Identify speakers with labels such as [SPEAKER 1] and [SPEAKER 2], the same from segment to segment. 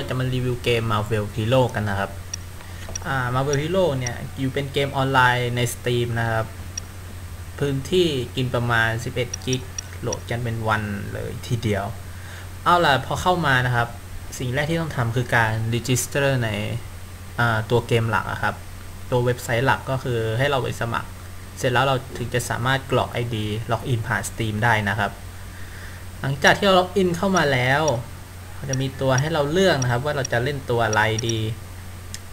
[SPEAKER 1] เราจะมารีวิวเกม Marvel Hero กันนะครับ อ่า Marvel Hero เนี่ยอยู่เป็นเกมออนไลน์ใน Steam นะครับ พื้นที่กินประมาณ 11 กิกโหลดกันเป็นวันเลยทีเดียว เอาล่ะพอเข้ามานะครับ สิ่งแรกที่ต้องทำคือการ register ในตัวเกมหลักอะครับ ตัวเว็บไซต์หลักก็คือให้เราไปสมัคร เสร็จแล้วเราถึงจะสามารถกรอก ID ล็อกอินผ่าน Steam ได้นะครับ หลังจากที่เราล็อกอินเข้ามาแล้ว จะมีตัวให้เราเลือกนะครับว่าเราจะเล่นตัวอะไรดี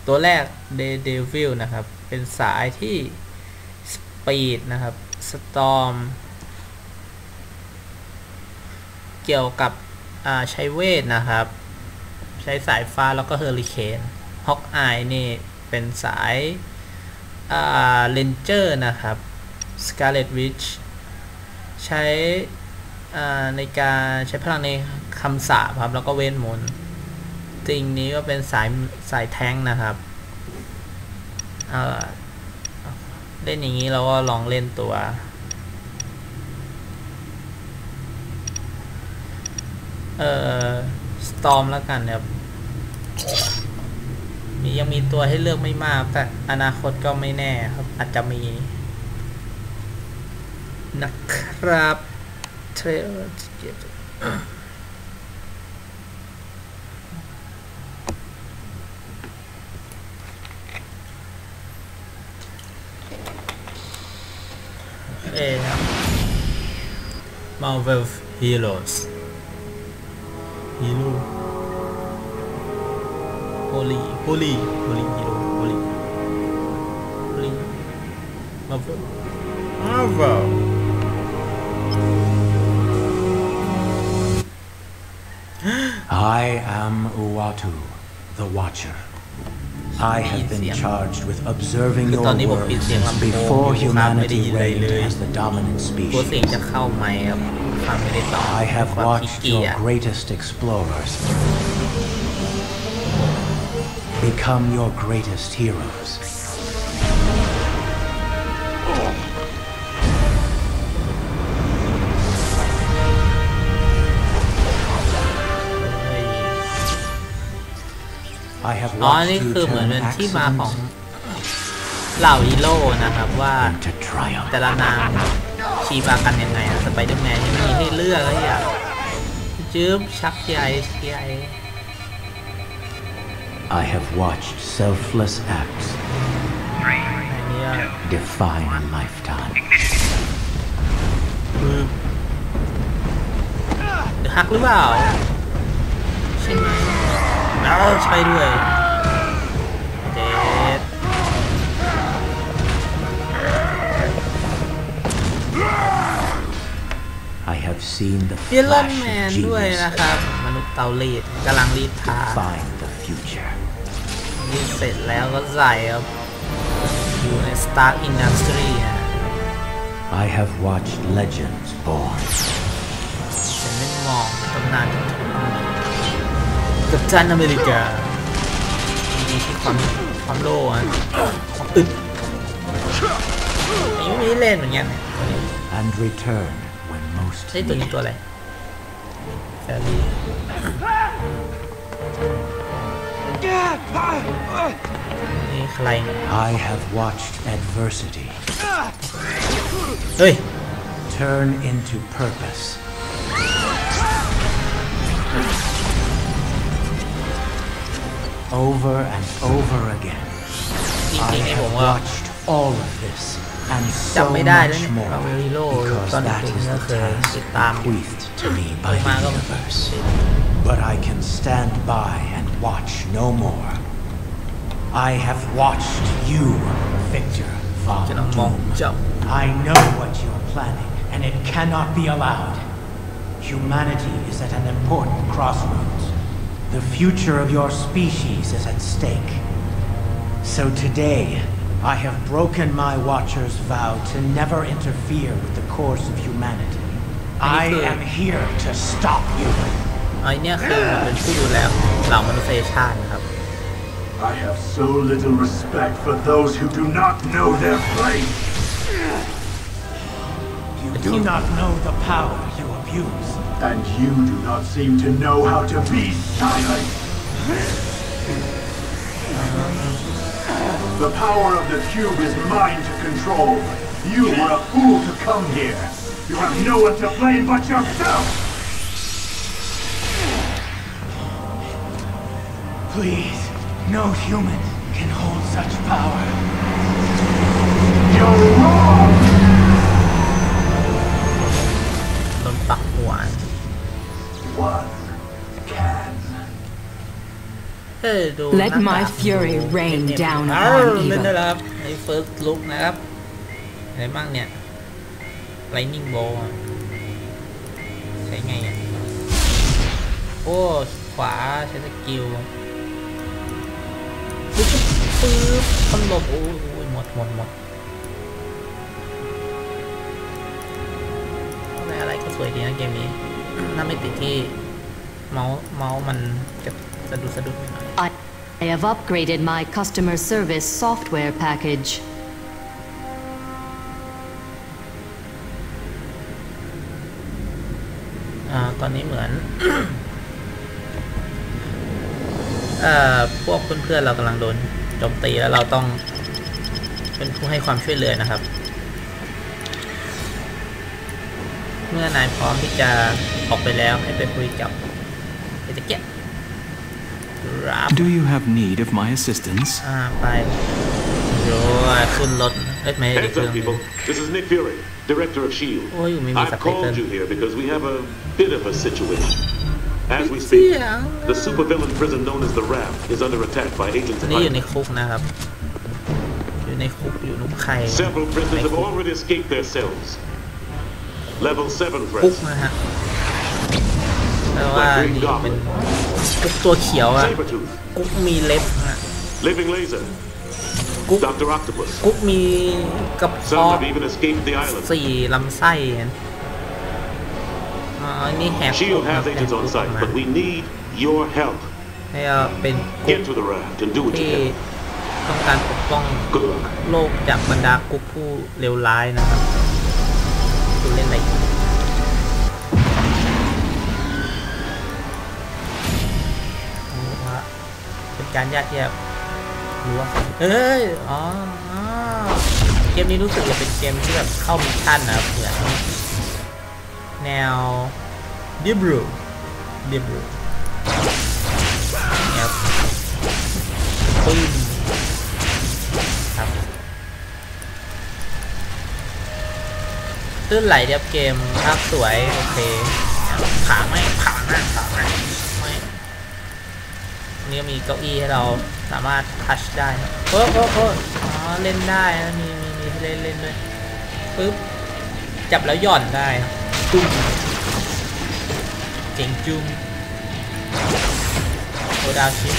[SPEAKER 1] ตัวแรก Day Devil นะครับ เป็นสายที่ Speed นะครับ Storm เกี่ยวกับอาใช้เวทนะครับ ใช้สายฟ้าแล้วก็เฮอริเคนฮอกอายนี่เป็นสายอาเลนเจอร์นะครับ Scarlet Witch ใช้ ในการใช้พลังในคำสาปครับ แล้วก็เวทมนต์จริงนี้ก็เป็นสายสายแท้งนะครับเเล่นอย่างนี้เราก็ลองเล่นตัว เอ่อ Storm แล้วกันครับมียังมีตัวให้เลือกไม่มาก แต่อนาคตก็ไม่แน่ครับ อาจจะมีนะครับ เทรลเอครับ Marvel Heroes Hero Holy Holy Holy Hero Holy Holy Marvel Marvel
[SPEAKER 2] I am Uatu, the Watcher. I have been charged with observing your world since before humanity reigned as the dominant species. I have watched your greatest explorers become your greatest heroes.
[SPEAKER 1] อ๋อ
[SPEAKER 2] watched
[SPEAKER 1] นี่
[SPEAKER 2] you
[SPEAKER 1] คือเหมือน
[SPEAKER 2] turn
[SPEAKER 1] เป็นที่มาของ
[SPEAKER 2] accidents
[SPEAKER 1] เหล่าฮีโร่นะครับว่า
[SPEAKER 2] into triumph.
[SPEAKER 1] แต่ละนางชีมากันยังไงอะสไปเดอร์แมนยังมีให้เลือกเลยอะจื๊บชักใหญ่ชักใหญ่
[SPEAKER 2] I have watched selfless acts
[SPEAKER 1] อันนี้อะ
[SPEAKER 2] define a lifetime.
[SPEAKER 1] คือเดือฮักหรือเปล่าใช่ไหม เอ้าใช่ด้วยเด็ด
[SPEAKER 2] I have seen the
[SPEAKER 1] เอลอน
[SPEAKER 2] flash
[SPEAKER 1] แมน
[SPEAKER 2] of
[SPEAKER 1] ด้วย
[SPEAKER 2] genius
[SPEAKER 1] นะครับ มนุษย์เตารีดกำลังรีดผ้า
[SPEAKER 2] define the future.
[SPEAKER 1] รีดเสร็จแล้วก็ใส่ครับอยู่ใน Stark Industry นะ
[SPEAKER 2] I have watched legends born.
[SPEAKER 1] ฉันไม่มองตำนานที่ถูก กำเนิดกับจันอเมริกามีที่ความความโล่อะความอึดอันนี้ไม่ได้เล่นเหมือนกันเนี่ย
[SPEAKER 2] and return when most
[SPEAKER 1] ไอ้ยตัวนี้
[SPEAKER 2] needed.
[SPEAKER 1] ตัวอะไรแฟรี่นี่ใครเนี่ย
[SPEAKER 2] I have watched adversity
[SPEAKER 1] เฮ้ย
[SPEAKER 2] turn into purpose. Over and over again,
[SPEAKER 1] จริ
[SPEAKER 2] I
[SPEAKER 1] งๆนี่ผ
[SPEAKER 2] have
[SPEAKER 1] มว่า
[SPEAKER 2] watched all of this and so
[SPEAKER 1] จำไม่ได้แล้ว
[SPEAKER 2] much
[SPEAKER 1] เนี่ย
[SPEAKER 2] more
[SPEAKER 1] เราฮีโร่
[SPEAKER 2] because
[SPEAKER 1] ตอน
[SPEAKER 2] that
[SPEAKER 1] เด็ก
[SPEAKER 2] is
[SPEAKER 1] ๆก็
[SPEAKER 2] the
[SPEAKER 1] เคยติด
[SPEAKER 2] task
[SPEAKER 1] ตาม
[SPEAKER 2] bequeathed to me
[SPEAKER 1] โต
[SPEAKER 2] by
[SPEAKER 1] มา
[SPEAKER 2] the
[SPEAKER 1] ก็
[SPEAKER 2] universe. But I can stand by and watch no more. I have watched you, Victor
[SPEAKER 1] จะ
[SPEAKER 2] Von
[SPEAKER 1] ต้องมอง
[SPEAKER 2] Doom.
[SPEAKER 1] เจ้า
[SPEAKER 2] I know what you're planning, and it cannot be allowed. Humanity is at an important crossroads. The future of your species is at stake. So today, I have broken my Watcher's vow to never interfere with the course of humanity. I am here to stop you.
[SPEAKER 1] ไอ้เนี่ยคือเป็นผู้ดูแลเหล่ามนุษยชาตินะครับ
[SPEAKER 3] I have so little respect for those who do not know their place.
[SPEAKER 2] You do not know the power you abuse.
[SPEAKER 3] And you do not seem to know how to be silent. The power of the cube is mine to control. You were a fool to come here. You have no one to blame but yourself.
[SPEAKER 2] Please, no human can hold such power.
[SPEAKER 3] You're wrong.
[SPEAKER 4] Let
[SPEAKER 1] หน้า
[SPEAKER 4] my
[SPEAKER 1] ตา
[SPEAKER 4] fury rain
[SPEAKER 1] เอ็ม
[SPEAKER 4] down
[SPEAKER 1] อ้าว
[SPEAKER 4] upon
[SPEAKER 1] เล่นได้
[SPEAKER 4] evil.
[SPEAKER 1] แล้วครับใน first look นะครับอะไรบ้างเนี่ย lightning bolt อะใช้ไงอะโอ้ขวาใช้สกิลปึ๊บปึ๊บพันหลบโอ้ยโอ้ยหมดหมดหมดอะไรอะไรก็สวยดีนะเกมนี้น่าไม่ติดที่เมาส์เมาส์มันจะ สะดุดสะดุดหน่อย
[SPEAKER 4] I I have upgraded my customer service software package.
[SPEAKER 1] อ่าตอนนี้เหมือนเอ่อพวกเพื่อนๆเรากำลังโดนโจมตีแล้วเราต้องเป็นผู้ให้ความช่วยเหลือนะครับ เมื่อนายพร้อมที่จะออกไปแล้วให้ไปคุยกับเอเจเกะ รับ
[SPEAKER 5] Do you have need of my assistance?
[SPEAKER 1] อ่าไปโยขึ้นรถเอ้ยไม่ได้
[SPEAKER 6] Heads
[SPEAKER 1] เครื่อง
[SPEAKER 6] up, people. This is Nick Fury, Director of S.H.I.E.L.D.
[SPEAKER 1] Oh, you mean
[SPEAKER 6] I've
[SPEAKER 1] Mr.
[SPEAKER 6] called
[SPEAKER 1] Clayton.
[SPEAKER 6] you here because we have a bit of a situation. As we speak,
[SPEAKER 1] Yeah.
[SPEAKER 6] the supervillain prison known as the Raft is under attack by agents
[SPEAKER 1] อัน
[SPEAKER 6] of
[SPEAKER 1] นี้อยู่ใน
[SPEAKER 6] Hydra.
[SPEAKER 1] คุกนะครับ อยู่ในคุกอยู่นุกไข่
[SPEAKER 6] Several
[SPEAKER 1] ใน
[SPEAKER 6] prisoners have
[SPEAKER 1] คุก
[SPEAKER 6] already escaped their cells. Level 7
[SPEAKER 1] คุก
[SPEAKER 6] threats.
[SPEAKER 1] นะฮะแปลว่านี่เป็น กุ๊กตัวเขียวอะ
[SPEAKER 6] Sabretooth,
[SPEAKER 1] กุ๊กมีเล็บฮะ
[SPEAKER 6] Living Laser,
[SPEAKER 1] กุ๊ก
[SPEAKER 6] Dr. Octopus.
[SPEAKER 1] กุ๊กมีกระเพา
[SPEAKER 6] Some ะ have even escaped the island.
[SPEAKER 1] สี่ลำไส้อะอ๋ออันนี่แหกคุก
[SPEAKER 6] S.H.I.E.L.D.
[SPEAKER 1] นะ
[SPEAKER 6] has
[SPEAKER 1] แหก
[SPEAKER 6] agents
[SPEAKER 1] คุ
[SPEAKER 6] on
[SPEAKER 1] กออก
[SPEAKER 6] site,
[SPEAKER 1] มา
[SPEAKER 6] but we need your help.
[SPEAKER 1] ให้เอาเป็นกุ๊ก
[SPEAKER 6] Get to the raft and do what you
[SPEAKER 1] ที่
[SPEAKER 6] can.
[SPEAKER 1] ต้องการปกป้อง
[SPEAKER 6] Good luck.
[SPEAKER 1] โลกจากบรรดากุ๊กผู้เลวร้ายนะครับดูเล่นอะไรอยู่รู้ การญาติแยบรู้ว่าเฮ้ยอ๋อเกมนี้รู้สึกจะเป็นเกมที่แบบเข้ามิชชั่นนะเหมือนแนวดิบรูดิบรูเนี่ยครับปึ้มครับลื่นไหลเดียบเกมภาพสวย โอเคขาไม่ขาหน้าขาไม่ นี่ก็มีเก้าอี้ให้เราสามารถทัชได้นะโอ้โอ้โอ้อ๋อเล่นได้นะมีมีมีให้เล่นเล่นด้วยปึ๊บจับแล้วหย่อนได้นะจุ้มเก่งจุ้มโอดาวชิป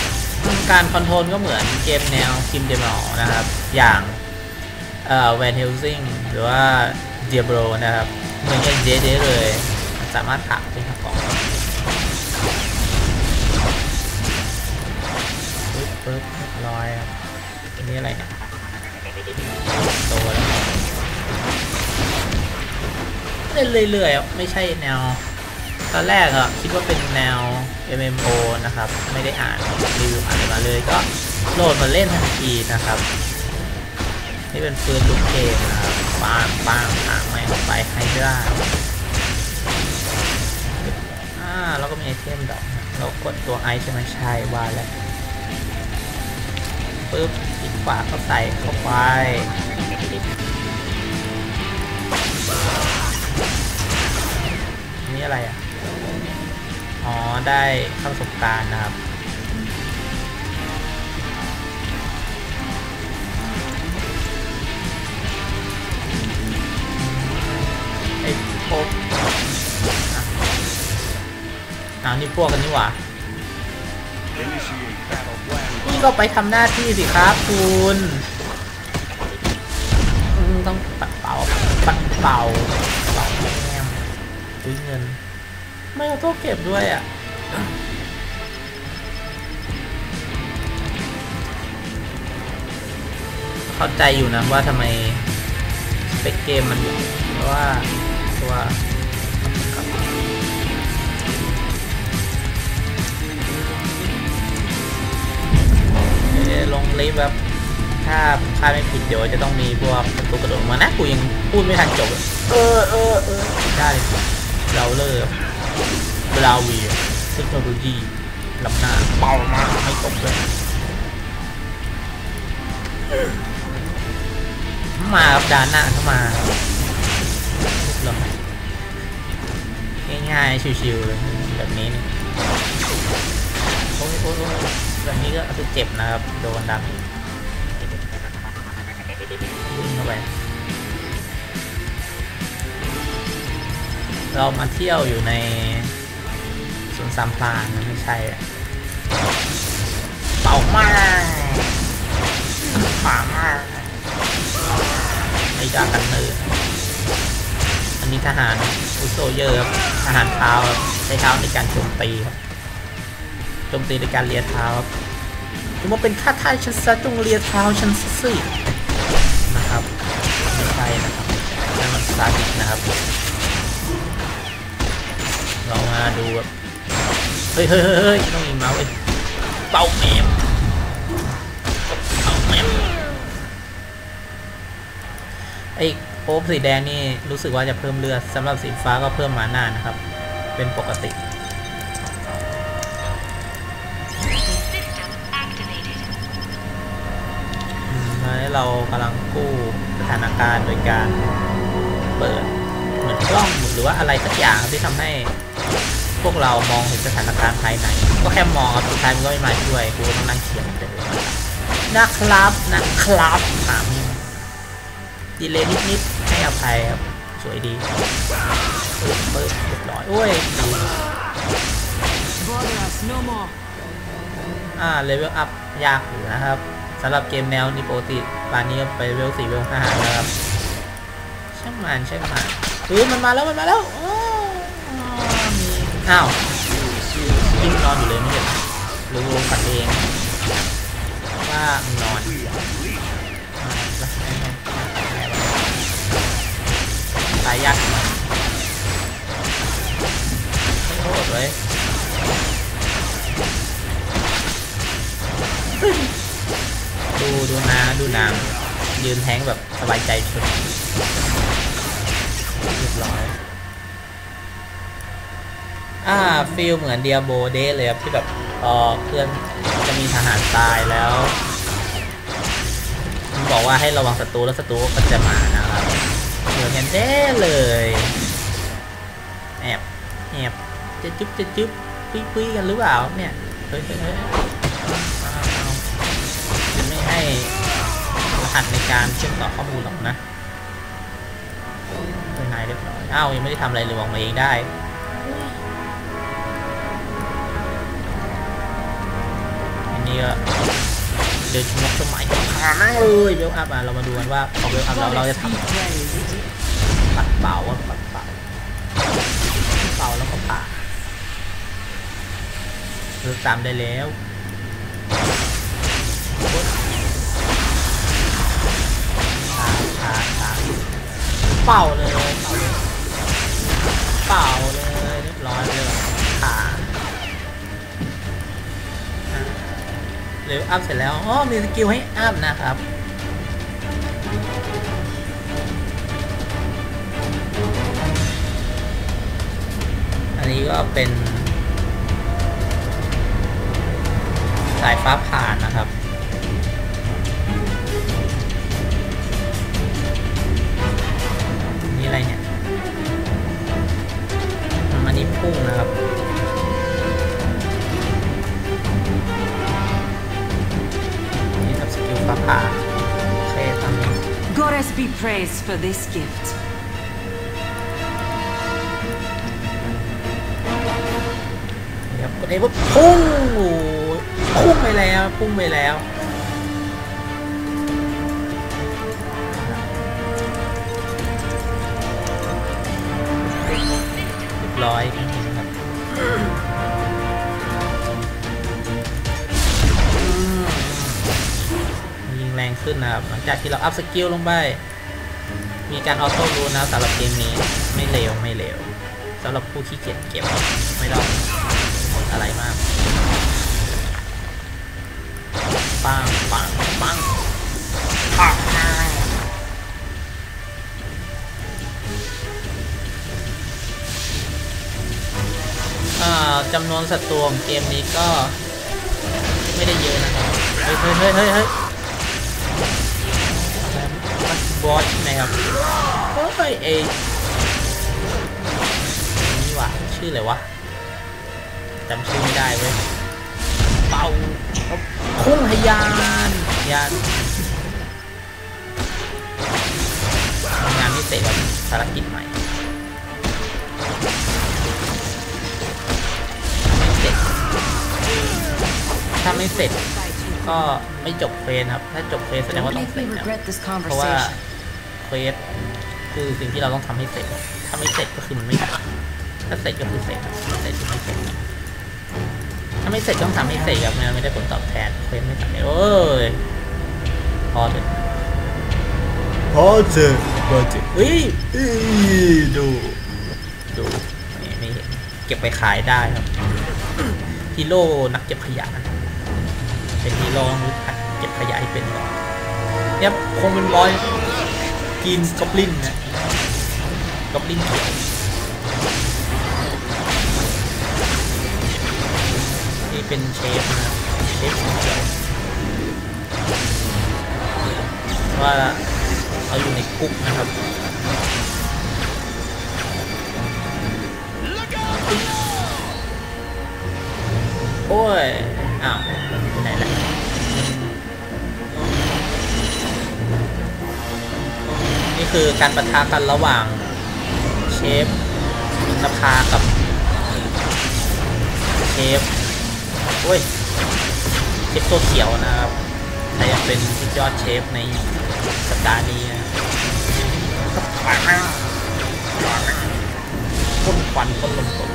[SPEAKER 1] การคอนโทรลก็เหมือนเกมแนวคิมเดมอนะครับ อย่างเอ่อแวนเฮลซิงหรือว่าเดียโบรนะครับ เหมือนกันเจ๊ๆเลย สามารถถักเป็นของปึ๊บปึ๊บเรี ยบร้อยครับอันนี้อะไรเนี่ยโตแล้วเล่นเรื่อยๆไม่ใช่แนว ตอนแรกอะคิดว่าเป็นแนว MMO นะครับ ไม่ได้อ่านรีวิวอ่านมาเลยก็โหลดมาเล่นทันทีนะครับ นี่เป็นปืนลูกเกมนะครับป้างป้างหางไม่ออกไปไฮดราอ่าแล้วก็มีไอเทมดอกเรากดตัวไอใช่ไหมใช่ว่าแล้ว ปึ๊บอีกขวาก็ใส่เข้าไปนี่อะไรอะ อ๋อ ได้ข้าประสบการณ์นะครับไอ้พวกอ้าวนี่พวกกันนี่หว่า ก็ไปทำหน้าที่สิครับคุณต้องปัดเป่าปัดเป่าเป่าแง้มซื้อเงิน ไม่เอาโต๊ะเก็บด้วยอะเข้าใจอยู่นะว่าทำไมสเปคเกมมันเพราะว่าตัว แบบถ้าคาดไม่ผิดเดี๋ยวจะต้องมีพวกประตูกระโดดมานะกูยังพูดไม่ทันจบเลยเออเออเออได้เราเลอร์เวลาวีเทคโนโลยีลำหน้าเบามากไม่ตกเลยมาครับดานหน้าเข้ามาเรียบร้อยง่ายๆชิวๆเลยแบบนี้นี่โอ้ยโอ้ยโอ้ยแบบนี้ก็คือเจ็บนะครับโดนดาเมจ ไป เรามาเที่ยวอยู่ในสวนสามพรานนะไม่ใช่อะเป่ามากป่ามากไอ้ดากันเนอร์อันนี้ทหารอุโซเยอร์ครับทหารเท้าใช้เท้าในการโจมตีครับโจมตีในการเลียเท้าครับถึงว่าเป็นข้าทายฉันซะจงเลียเท้าฉันสิ ซาดิสนะครับเรามาดูแบบเฮ้ยเฮ้ยเฮ้ยต้องมีเมาส์ไอ้เป่าแมมเป่าแมมไอ้โป๊บสีแดงนี่รู้สึกว่าจะเพิ่มเลือดสำหรับสีฟ้าก็เพิ่มมาหน้านะครับ เป็นปกติตอนนี้เรากำลังกู้สถานการณ์โดยการ เปิด เหมือนกล้องหรือว่าอะไรสักอย่างที่ทำให้พวกเรามองเห็นสถานการณ์ภายใน ก็แค่มองครับสุดท้ายมันก็ไม่มาช่วยกูต้องนั่งเขียนเต็มนะครับนะครับถามดีเลยนิดๆให้อภัยครับ สวยดีเปิดเปิดรียบร้อยโอ้ยดีอ่าเลเวลอัพยากอยู่นะครับสำหรับเกมแนวนี้ปติปานนี้ไปเลเวลสี่เลเวลห้าแล้วครับ ช่างมันช่างมันเฮ้มันมาแล้วมันมาแล้วอ้าวมีอ้าวยิ่งนอนอยู่เลยไม่เหรอหรือวงฝันเองว่ามึงนอนอ่าแล้วตายยากหน่อยไม่โทษเลยดูดูนาดูนางยืนแทงแบบสบายใจสุด เรียบร้อย อ่าฟีลเหมือนเดียโบเดสเลยครับ ที่แบบเออเพื่อนจะมีทหารตายแล้วมันบอกว่าให้ระวังศัตรูแล้วศัตรูก็จะมานะครับเหมือนกันเด้เลยแอบแอบจะจุ๊บจะจุ๊บปุ้ยปุ้ยกันหรือเปล่าเนี่ยเฮ้ยเฮ้ยจะไม่ให้รหัสในการเชื่อมต่อข้อมูลหรอกนะ เรียบร้อยอ้าวยังไม่ได้ทำอะไรเลยวางมาเองได้อันนี้ก็เดินชมกชมหมายกับขานั่งเลยเบลอัพอะเรามาดูกันว่าพอเบลอัพแล้วเราจะทำปัดเป่าว่าปัดเป่าเป่าแล้วก็ผ่าเลิกตามได้แล้วผ่าผ่าผ่า เป่าเลย เป่าเลยเรียบร้อยเลยผ่าหรืออัพเสร็จแล้ว อ๋อ มีสกิลให้อัพนะครับอันนี้ก็เป็น สายฟ้าผ่านนะครับ อะไรเนี่ยอันนี้พุ่งนะครับนี่ครับสกิลฟ้าผ่าโอเคตามนี้
[SPEAKER 7] Goddess be praised for this gift.
[SPEAKER 1] นี่ครับกดเอปุ๊บพุ่งโอ้ยพุ่งไปแล้ว พุ่งไปแล้ว ร้อยครับยิงแรงขึ้นนะครับ หลังจากที่เราอัพสกิลลงไป มีการออโต้รูนะสำหรับเกมนี้ไม่เร็วไม่เร็วสำหรับผู้ขี้เกียจเก็บไม่ต้องอะไรมากปังปังปังปัง จำนวนศัตรูของเกมนี้ก็ไม่ได้เยอะนะครับเฮ้ยเฮ้ยเฮ้ยเฮ้ยเฮ้ยบอสไหมครับโอ้ยเอนี่ว่าชื่ออะไรวะจำชื่อไม่ได้เว้ยเป่าคุ้งหยานยานงานพิเศษครับภารกิจใหม่ ถ้าไม่เสร็จก็ไม่จบเควสครับ ถ้าจบเควสแสดงว่า
[SPEAKER 4] Don't
[SPEAKER 1] ต้อง
[SPEAKER 4] make
[SPEAKER 1] เสร็
[SPEAKER 4] me
[SPEAKER 1] จครับ
[SPEAKER 4] regret this
[SPEAKER 1] เพราะว่า
[SPEAKER 4] conversation.
[SPEAKER 1] เควสคือสิ่งที่เราต้องทำให้เสร็จ ถ้าไม่เสร็จก็คือมันไม่เสร็จถ้าเสร็จก็คือเสร็จเสร็จหรือไม่เสร็จ ถ้าไม่เสร็จต้องทำให้เสร็จครับไม่งั้นไม่ได้ผลตอบแทนเควสไม่สำเร็จโอ้ยพอเถอะพอเถอะพอเถอะอุ้ยอุ้ยดู ดูนี่ไม่เห็นเก็บไปขายได้ครับ ฮีโร่นักเก็บขยะนะเป็นฮีโร่ต้องรู้จักเก็บขยะให้เป็นก่อนเนี่ยคงเป็นบอยกินกอบลินนะกอบลินเขียวนี่เป็นเชฟนะเชฟเขียวว่าเราอยู่ในคุกนะครับ โอ้ย อ้าวไหนละนี่คือการประทะกันระหว่าง เชฟสภากับ เชฟโอ้ย เชฟตัวเขียวนะครับใครอยากเป็นสุดยอดเชฟในสัปดาห์นี้ต้นะครับพ่นควันพ่นลมตก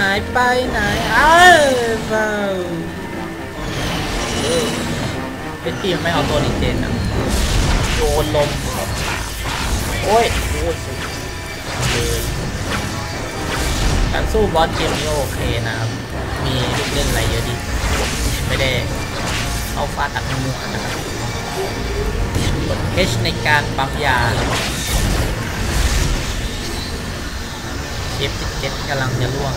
[SPEAKER 1] หายไปไหนอ้าวเฝ้าเออเป็นทีมไม่เอาตัวนี้เจนนะโยนลมโอ้ยโอ้ยเลยการสู้บอสเกมนี้โอเคนะครับ มีลูกเล่นอะไรเยอะดี ไม่ได้เอาฟาดตัดมัวนะครับกด H ในการปั๊มยานะครับ เชฟติเจ็ตกำลังจะล่วง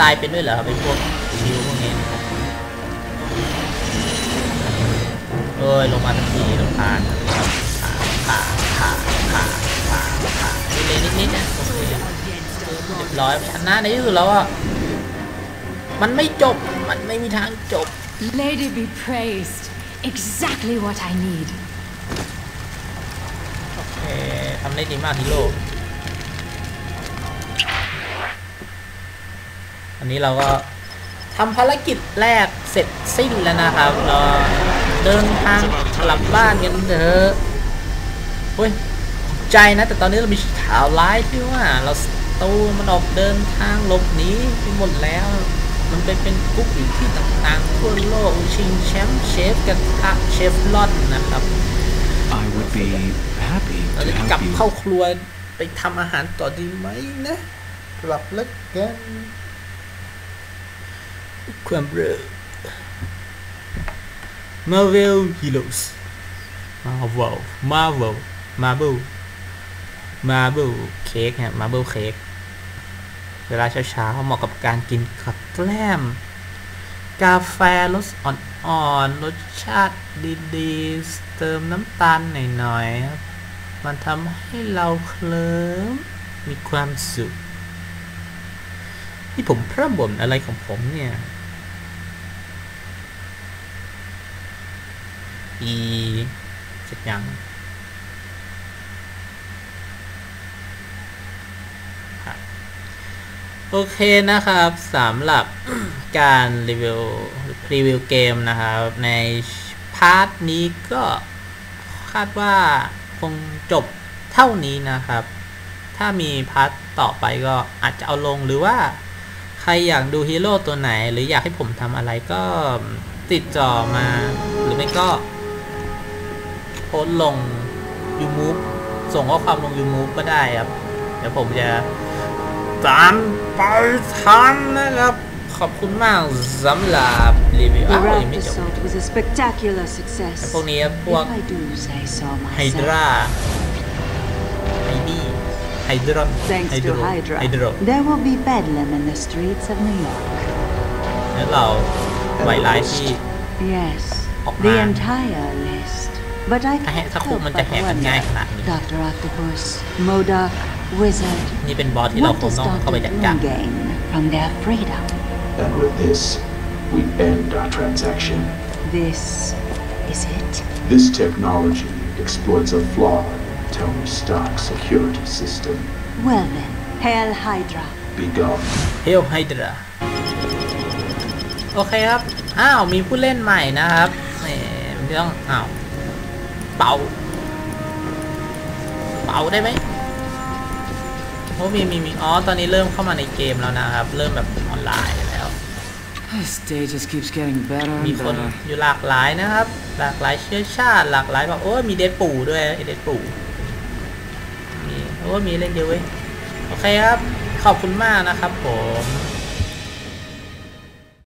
[SPEAKER 1] ตายเป็นด้วยเหรอครับไอ้พวกชิวพวกนี้เอ้ยลงมาทันทีลงผ่านผ่าผ่าผ่าผ่าผ่าผ่าเลยนิดนิดๆเนี่ยโอเคเรียบร้อยชนะในที่สุดแล้วอะมันไม่จบมันไม่มีทางจบ
[SPEAKER 7] Lady be praised. Exactly what I need.
[SPEAKER 1] โอเคทำได้ดีมากฮีโร่ อันนี้เราก็ทำภารกิจแรกเสร็จสิ้นแล้วนะครับ เราเดินทางกลับบ้านกันเถอะเฮ้ยใจนะ แต่ตอนนี้เรามีข่าวร้ายที่ว่า เราสตูมันออกเดินทางหลบหนีไปหมดแล้ว มันไปเป็นกุ๊กอยู่ที่ต่างๆทั่วโลกชิงแชมป์เชฟกระทะเชฟลอนนะครับ
[SPEAKER 5] I would be happy
[SPEAKER 1] เรา
[SPEAKER 5] to
[SPEAKER 1] จะกลับ
[SPEAKER 5] help
[SPEAKER 1] เข้า
[SPEAKER 5] you.
[SPEAKER 1] ครัวไปทำอาหารต่อดีไหมนะกลับแล้วกัน ความเร็ว Marvel Heroes Marvel Marvel Marvel Marvel เค้กฮะ Marvel เค้กเวลาเช้าๆเหมาะกับการกินกับแกล้ม กาแฟรสอ่อนๆรสชาติดีๆ เติมน้ำตาลหน่อยๆครับมันทำให้เราเคลิ้มมีความสุขนี่ผมพร่ำบ่นอะไรของผมเนี่ย อีเสร็จยังโอเคนะครับสำหรับการรีวิวรีวิวเกมนะครับ ในพาร์ทนี้ก็คาดว่าคงจบเท่านี้นะครับ ถ้ามีพาร์ทต่อไปก็อาจจะเอาลงหรือว่าใครอยากดูฮีโร่ตัวไหน หรืออยากให้ผมทำอะไรก็ติดต่อมา หรือไม่ก็ โพสต์ลง YouTube ส่งข้อความลง YouTube ก็ได้ครับ เดี๋ยวผมจะตามไปทันนะครับ ขอบคุณมากสำหรับรีวิว
[SPEAKER 8] The
[SPEAKER 1] อ้าวยัง
[SPEAKER 8] raft
[SPEAKER 1] ไม่จบ
[SPEAKER 8] assault was a spectacular
[SPEAKER 1] ไอ้
[SPEAKER 8] success.
[SPEAKER 1] พวกนี้พวก
[SPEAKER 8] If I do say so
[SPEAKER 1] ไฮ
[SPEAKER 8] myself.
[SPEAKER 1] ดราไฮดี้ไฮดรอน
[SPEAKER 8] Thanks
[SPEAKER 1] ไฮด
[SPEAKER 8] to
[SPEAKER 1] รไฮ
[SPEAKER 8] Hydra,
[SPEAKER 1] ดร
[SPEAKER 8] there will be bedlam in the streets of New York.
[SPEAKER 1] แล้วเราไวไลท์ที่
[SPEAKER 8] Yes,
[SPEAKER 1] Oh,
[SPEAKER 8] the
[SPEAKER 1] man.
[SPEAKER 8] entire list. But I
[SPEAKER 1] ถ้าแหก
[SPEAKER 8] can't
[SPEAKER 1] ถ้าคุก
[SPEAKER 8] help
[SPEAKER 1] มันจะ
[SPEAKER 8] but
[SPEAKER 1] แหกกันง่าย
[SPEAKER 8] wonder.
[SPEAKER 1] ขนาดนี้
[SPEAKER 8] Dr. Octopus, Modoc, Wizard,
[SPEAKER 1] นี่เป็นบอสที่เรา
[SPEAKER 8] what
[SPEAKER 1] คง
[SPEAKER 8] does
[SPEAKER 1] ต้องเข้าไป
[SPEAKER 8] Dr.
[SPEAKER 1] จัดการ
[SPEAKER 8] Doom gain from their freedom?
[SPEAKER 9] And with this, we end our transaction.
[SPEAKER 8] This is it.
[SPEAKER 9] This technology exploits a flaw in Tony Stark's security system.
[SPEAKER 8] Well then, Hail Hydra.
[SPEAKER 9] Be gone.
[SPEAKER 1] เฮลไฮดราโอเคครับ อ้าว มีผู้เล่นใหม่นะครับแหมไม่ต้อง อ้าว เป่า เป่าได้ไหมโอ้มีมีมีอ๋อ ตอนนี้เริ่มเข้ามาในเกมแล้วนะครับ เริ่มแบบออนไลน์แล้ว
[SPEAKER 5] This day just keeps getting better
[SPEAKER 1] มี
[SPEAKER 5] and
[SPEAKER 1] คน
[SPEAKER 5] better.
[SPEAKER 1] อยู่หลากหลายนะครับ หลากหลายเชื้อชาติ หลากหลายแบบโอ้ยมีเดดปู่ด้วยไอเดดปู่มีโอ้ยมีเล่นเดียวเว้ย โอเคครับ ขอบคุณมากนะครับผม